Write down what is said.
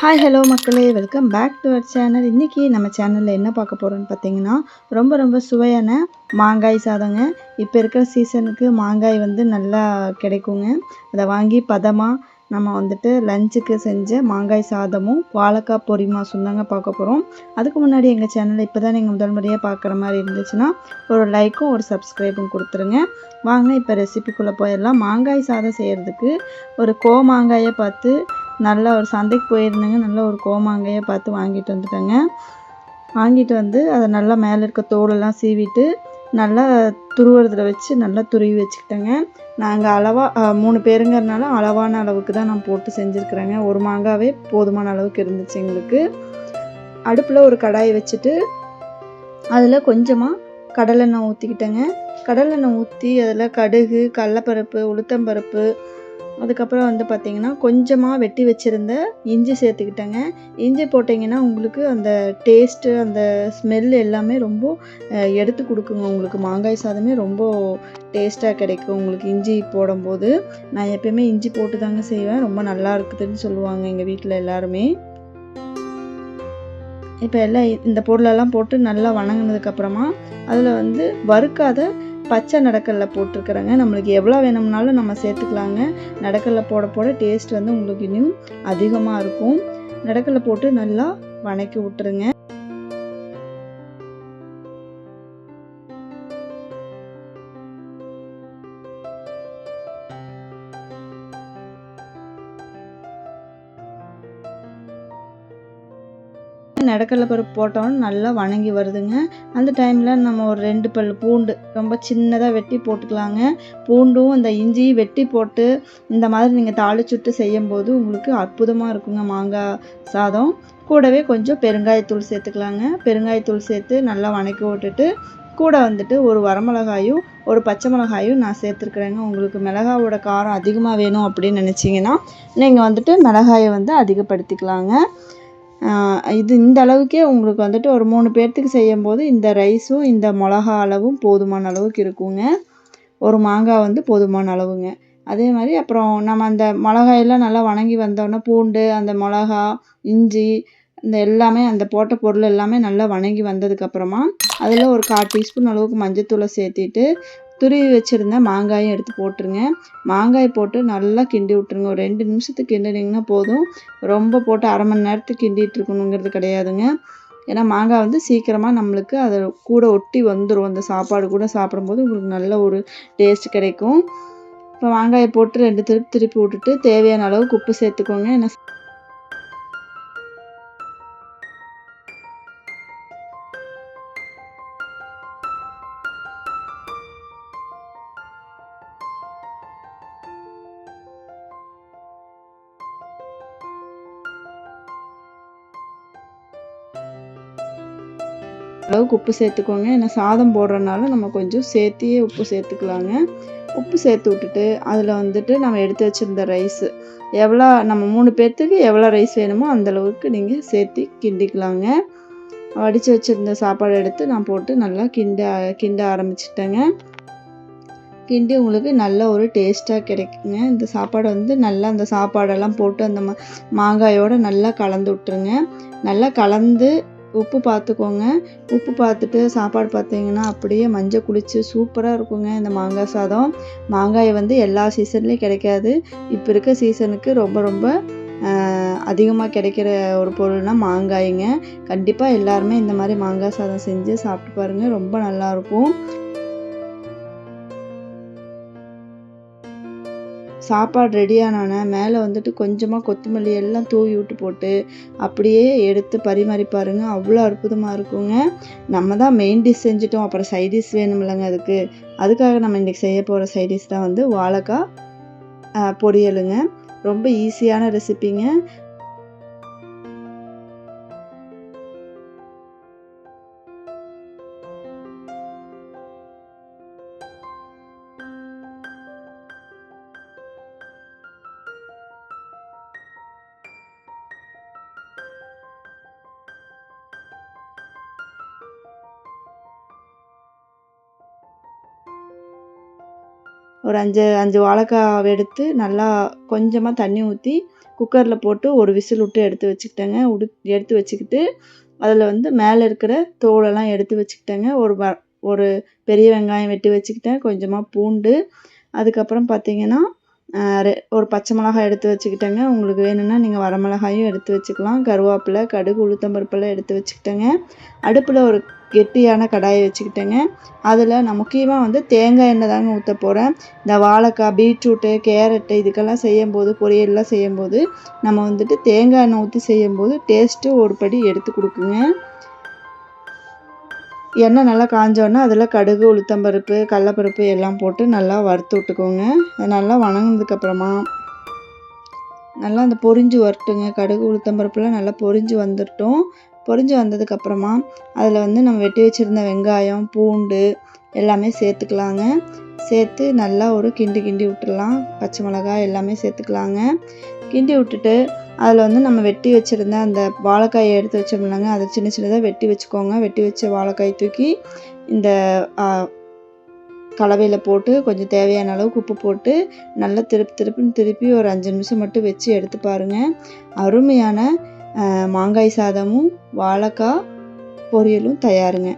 Hi hello மக்களே. Welcome back to our channel இன்றைக்கி நம்ம சேனலில் என்ன பார்க்க போகிறோன்னு பார்த்தீங்கன்னா ரொம்ப ரொம்ப சுவையான மாங்காய் சாதங்க. இப்போ இருக்கிற சீசனுக்கு மாங்காய் வந்து நல்லா கிடைக்குங்க. அதை வாங்கி பதமாக நம்ம வந்துட்டு லஞ்சுக்கு செஞ்ச மாங்காய் சாதமும் வாழைக்காய் பொரிமா மாசும் தாங்க பார்க்க போகிறோம் அதுக்கு முன்னாடி எங்கள் சேனலை இப்போ தான் நீங்கள் முதல் முறையாக பார்க்குற மாதிரி இருந்துச்சுன்னா ஒரு லைக்கும் ஒரு சப்ஸ்கிரைபும் கொடுத்துருங்க. வாங்க இப்போ ரெசிபிக்குள்ளே போயிடலாம். மாங்காய் சாதம் செய்கிறதுக்கு ஒரு கோ மாங்காயை பார்த்து நல்ல ஒரு சந்தைக்கு போயிருந்தேங்க. நல்ல ஒரு கோமாங்கையை பார்த்து வாங்கிட்டு வந்துட்டேங்க. வாங்கிட்டு வந்து அதை நல்லா மேலே இருக்க தோலெல்லாம் சீவிட்டு நல்லா துருவுறதில் வச்சு நல்லா துருவி வச்சுக்கிட்டேங்க. நாங்கள் அளவாக மூணு பேருங்கிறனால அளவான அளவுக்கு தான் நான் போட்டு செஞ்சுருக்குறேங்க. ஒரு மாங்காவே போதுமான அளவுக்கு இருந்துச்சு எங்களுக்கு. அடுப்பில் ஒரு கடாயை வச்சுட்டு அதில் கொஞ்சமாக கடலெண்ணெய் ஊற்றிக்கிட்டேங்க கடலெண்ணெய் ஊற்றி அதில் கடுகு கடலப்பருப்பு உளுத்தம்பருப்பு அதுக்கப்புறம் வந்து பார்த்திங்கன்னா கொஞ்சமாக வெட்டி வச்சுருந்த இஞ்சி சேர்த்துக்கிட்டேங்க. இஞ்சி போட்டிங்கன்னா உங்களுக்கு அந்த டேஸ்ட்டு அந்த ஸ்மெல் எல்லாமே ரொம்ப எடுத்து கொடுக்குங்க. உங்களுக்கு மாங்காய் சாதமே ரொம்ப டேஸ்ட்டாக கிடைக்கும். உங்களுக்கு இஞ்சி போடும்போது நான் எப்பயுமே இஞ்சி போட்டு தாங்க செய்வேன். ரொம்ப நல்லா இருக்குதுன்னு சொல்லுவாங்க எங்கள் வீட்டில் எல்லாருமே. இப்போ எல்லாம் இந்த பொருளெல்லாம் போட்டு நல்லா வணங்கினதுக்கப்புறமா அதில் வந்து வறுக்காத பச்சை நடக்கல்ல போட்டிருக்கிறேங்க. நம்மளுக்கு எவ்வளோ வேணும்னாலும் நம்ம சேர்த்துக்கலாங்க. நடக்கல்ல போட போட டேஸ்ட் வந்து உங்களுக்கு இன்னும் அதிகமாக இருக்கும். நடக்கல்ல போட்டு நல்லா வணக்கி விட்டுருங்க. நடக்கடலை பருப்பு போட்டோன்னு நல்லா வணங்கி வருதுங்க. அந்த டைமில் நம்ம ஒரு ரெண்டு பல் பூண்டு ரொம்ப சின்னதாக வெட்டி போட்டுக்கலாங்க. பூண்டும் இந்த இஞ்சியும் வெட்டி போட்டு இந்த மாதிரி நீங்கள் தாளிச்சுட்டு செய்யும்போது உங்களுக்கு அற்புதமாக இருக்குங்க மாங்காய் சாதம். கூடவே கொஞ்சம் பெருங்காயத்தூள் சேர்த்துக்கலாங்க. பெருங்காயத்தூள் சேர்த்து நல்லா வணக்கி விட்டுட்டு கூட வந்துட்டு ஒரு வரமிளகாயும் ஒரு பச்சை மிளகாயும் நான் சேர்த்துருக்குறேங்க. உங்களுக்கு மிளகாவோட காரம் அதிகமாக வேணும் அப்படின்னு நினச்சிங்கன்னா நீங்கள் வந்துட்டு மிளகாயை வந்து அதிகப்படுத்திக்கலாங்க. இது இந்த அளவுக்கே உங்களுக்கு வந்துட்டு ஒரு மூணு பேர்த்துக்கு செய்யும் போது இந்த ரைஸும் இந்த மிளகா அளவும் போதுமான அளவுக்கு இருக்குங்க. ஒரு மாங்காய் வந்து போதுமான அளவுங்க. அதே மாதிரி அப்புறம் நம்ம அந்த மிளகாயெல்லாம் நல்லா வணங்கி வந்தோடனே பூண்டு அந்த மிளகா இஞ்சி இந்த எல்லாமே அந்த போட்ட பொருள் எல்லாமே நல்லா வணங்கி வந்ததுக்கப்புறமா அதில் ஒரு கால் டீஸ்பூன் அளவுக்கு மஞ்சத்தூளை சேர்த்திட்டு துருவி வச்சுருந்த மாங்காயும் எடுத்து போட்டுருங்க. மாங்காய் போட்டு நல்லா கிண்டி விட்ருங்க ஒரு ரெண்டு நிமிஷத்துக்கு கிண்டினீங்கன்னா போதும். ரொம்ப போட்டு அரை மணி நேரத்துக்கு கிண்டிகிட்டு இருக்கணுங்கிறது கிடையாதுங்க. ஏன்னா மாங்காய் வந்து சீக்கிரமாக நம்மளுக்கு அதை கூட ஒட்டி வந்துடும் அந்த சாப்பாடு கூட சாப்பிடும்போது உங்களுக்கு நல்ல ஒரு டேஸ்ட் கிடைக்கும். இப்போ மாங்காயை போட்டு ரெண்டு திருப்பி திருப்பி விட்டுட்டு தேவையான அளவுக்கு உப்பு சேர்த்துக்கோங்க. ஏன்னா அளவுக்கு உப்பு சேர்த்துக்கோங்க. ஏன்னா சாதம் போடுறதுனால நம்ம கொஞ்சம் சேர்த்தியே உப்பு சேர்த்துக்கலாங்க. உப்பு சேர்த்து விட்டுட்டு அதில் வந்துட்டு நம்ம எடுத்து வச்சுருந்த ரைஸு எவ்வளோ நம்ம மூணு பேர்த்துக்கு எவ்வளோ ரைஸ் வேணுமோ அந்தளவுக்கு நீங்கள் சேர்த்து கிண்டிக்கலாங்க. வடித்து வச்சுருந்த சாப்பாடு எடுத்து நான் போட்டு நல்லா கிண்ட கிண்ட ஆரம்பிச்சிட்டேங்க. கிண்டி உங்களுக்கு நல்ல ஒரு டேஸ்ட்டாக கிடைக்குங்க. இந்த சாப்பாடு வந்து நல்லா அந்த சாப்பாடெல்லாம் போட்டு அந்த மாங்காயோடு நல்லா கலந்து விட்டுருங்க. நல்லா கலந்து உப்பு பார்த்துக்கோங்க. உப்பு பார்த்துட்டு சாப்பாடு பார்த்தீங்கன்னா அப்படியே மஞ்சள் குளித்து சூப்பராக இருக்குங்க இந்த மாங்காய் சாதம். மாங்காய் வந்து எல்லா சீசன்லேயும் கிடைக்காது. இப்போ இருக்க சீசனுக்கு ரொம்ப ரொம்ப அதிகமாக கிடைக்கிற ஒரு பொருள்னா மாங்காய்ங்க. கண்டிப்பாக எல்லாருமே இந்த மாதிரி மாங்காய் சாதம் செஞ்சு சாப்பிட்டு பாருங்கள் ரொம்ப நல்லாயிருக்கும் சாப்பாடு ரெடி ரெடியானோடனே மேலே வந்துட்டு கொஞ்சமாக கொத்தமல்லி எல்லாம் தூவி விட்டு போட்டு அப்படியே எடுத்து பரிமாறி பாருங்க அவ்வளோ அற்புதமாக இருக்குங்க. நம்ம தான் மெயின் டிஷ் செஞ்சுட்டோம். அப்புறம் சைட் டிஷ் வேணுமில்லங்க அதுக்கு. அதுக்காக நம்ம இன்றைக்கி செய்ய போகிற சைட் டிஷ் தான் வந்து வாழைக்காய் பொரியலுங்க. ரொம்ப ஈஸியான ரெசிபிங்க ஒரு அஞ்சு அஞ்சு வாழைக்காவை எடுத்து நல்லா கொஞ்சமாக தண்ணி ஊற்றி குக்கரில் போட்டு ஒரு விசில் விட்டு எடுத்து வச்சுக்கிட்டேங்க. உடு எடுத்து வச்சுக்கிட்டு அதில் வந்து மேலே இருக்கிற தோலெல்லாம் எடுத்து வச்சுக்கிட்டேங்க. ஒரு வ ஒரு பெரிய வெங்காயம் வெட்டி வச்சுக்கிட்டேன். கொஞ்சமாக பூண்டு. அதுக்கப்புறம் பார்த்தீங்கன்னா ரெ ஒரு பச்சை மிளகாய் எடுத்து வச்சுக்கிட்டேங்க. உங்களுக்கு வேணும்னா நீங்கள் வரமிளகாயும் எடுத்து வச்சுக்கலாம். கருவேப்பிலை கடுகு உளுத்தம்பருப்பெல்லாம் எடுத்து வச்சுக்கிட்டேங்க. அடுப்பில் ஒரு கெட்டியான கடாயை வச்சுக்கிட்டேங்க. அதில் நான் முக்கியமாக வந்து தேங்காய் எண்ணெய் தாங்க ஊற்ற போகிறேன் இந்த வாழைக்காய் பீட்ரூட்டு கேரட்டு இதுக்கெல்லாம் செய்யும்போது பொரியல்லாம் செய்யும்போது நம்ம வந்துட்டு தேங்காய் எண்ணெய் ஊற்றி செய்யும்போது டேஸ்ட்டு ஒரு படி எடுத்து கொடுக்குங்க. எண்ணெய் நல்லா காஞ்சோடனே அதில் கடுகு உளுத்தம்பருப்பு கடலப்பருப்பு எல்லாம் போட்டு நல்லா வறுத்து விட்டுக்கோங்க. நல்லா வணங்கினதுக்கப்புறமா நல்லா அந்த பொரிஞ்சு வரட்டுங்க. கடுகு உளுத்தம்பருப்புலாம் நல்லா பொரிஞ்சு வந்துட்டோம் பொரிஞ்சு வந்ததுக்கப்புறமா அதில் வந்து நம்ம வெட்டி வச்சுருந்த வெங்காயம் பூண்டு எல்லாமே சேர்த்துக்கலாங்க. சேர்த்து நல்லா ஒரு கிண்டி கிண்டி விட்டுடலாம். பச்சை மிளகாய் எல்லாமே சேர்த்துக்கலாங்க. கிண்டி விட்டுட்டு அதில் வந்து நம்ம வெட்டி வச்சுருந்த அந்த வாழைக்காயை எடுத்து வச்சோம்னாங்க அதை சின்ன சின்னதாக வெட்டி வச்சுக்கோங்க. வெட்டி வச்ச வாழைக்காய் தூக்கி இந்த கலவையில் போட்டு கொஞ்சம் தேவையான அளவுக்கு உப்பு போட்டு நல்லா திருப்பி திருப்பின்னு திருப்பி ஒரு அஞ்சு நிமிஷம் மட்டும் வச்சு எடுத்து பாருங்கள் அருமையான மாங்காய் சாதமும் வாழைக்காய் பொரியலும் தயாருங்க.